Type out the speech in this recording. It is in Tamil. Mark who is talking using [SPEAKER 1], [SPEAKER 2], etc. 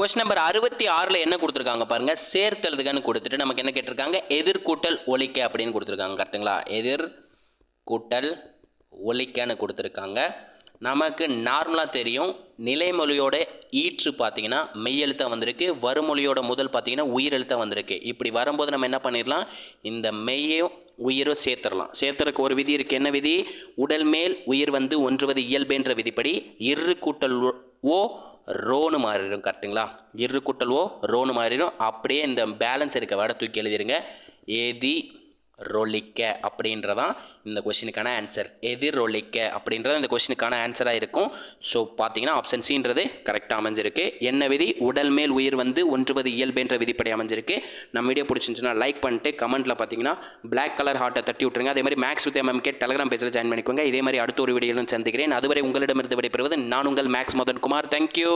[SPEAKER 1] கொஸ்டின் நம்பர் அறுபத்தி ஆறில் என்ன கொடுத்துருக்காங்க பாருங்க. சேர்த்தெழுதுகன்னு கொடுத்துட்டு நமக்கு என்ன கேட்டிருக்காங்க? எதிர்கூட்டல் ஒழிக்க அப்படின்னு கொடுத்துருக்காங்க. கரெக்டுங்களா எதிர் கூட்டல் ஒலிக்கன்னு கொடுத்துருக்காங்க. நமக்கு நார்மலாக தெரியும். நிலைமொழியோட ஈற்று பார்த்தீங்கன்னா மெய்யெழுத்தாக வந்திருக்கு. வறுமொழியோட முதல் பார்த்தீங்கன்னா உயிரெழுத்தாக வந்திருக்கு. இப்படி வரும்போது நம்ம என்ன பண்ணிடலாம் இந்த மெய்யும் உயிரும் சேர்த்துடலாம் சேர்த்துறதுக்கு ஒரு விதி இருக்குது என்ன விதி? உடல் மேல் உயிர் வந்து ஒன்றுவது இயல்பென்ற விதிப்படி இரு கூட்டல் ஓ- ரோனு மாறிடும் கரெக்ட்டுங்களா? இரு கூட்டல் ஓ ரோனு மாறிடும். அப்படியே இந்த பேலன்ஸ் இருக்க வேட தூக்கி எழுதிருங்க. ஏதி ரொலிக்க அப்படின்றதான் இந்த கொஷினுக்கான ஆன்சர் எதிரொலிக்க அப்படின்றது இந்த கொஷினுக்கான ஆன்சராக இருக்கும். ஸோ பார்த்தீங்கன்னா ஆப்ஷன் சின்றது கரெக்டாக அமைஞ்சிருக்கு. என்ன விதி? உடல் மேல் உயிர் வந்து ஒன்றுவது இயல்புன்ற விதிப்படி அமைஞ்சிருக்கு. நம்ம வீடியோ பிடிச்சிருந்துச்சுன்னா லைக் பண்ணிட்டு கமெண்ட்டில் பார்த்தீங்கன்னா பிளாக் கலர் ஹார்ட்டை தட்டி விட்டுருங்க. அதே மாதிரி மேக்ஸ் வித் எம்எம்கே டெலகிராம் பேஜில் ஜாயின் பண்ணிக்கோங்க. இதே மாதிரி அடுத்த ஒரு வீடியோலும் சந்திக்கிறேன். அதுவரை உங்களிடமிருந்து விடைபெறுவது நான் உங்கள் மேக்ஸ் மதன் குமார் தேங்க்யூ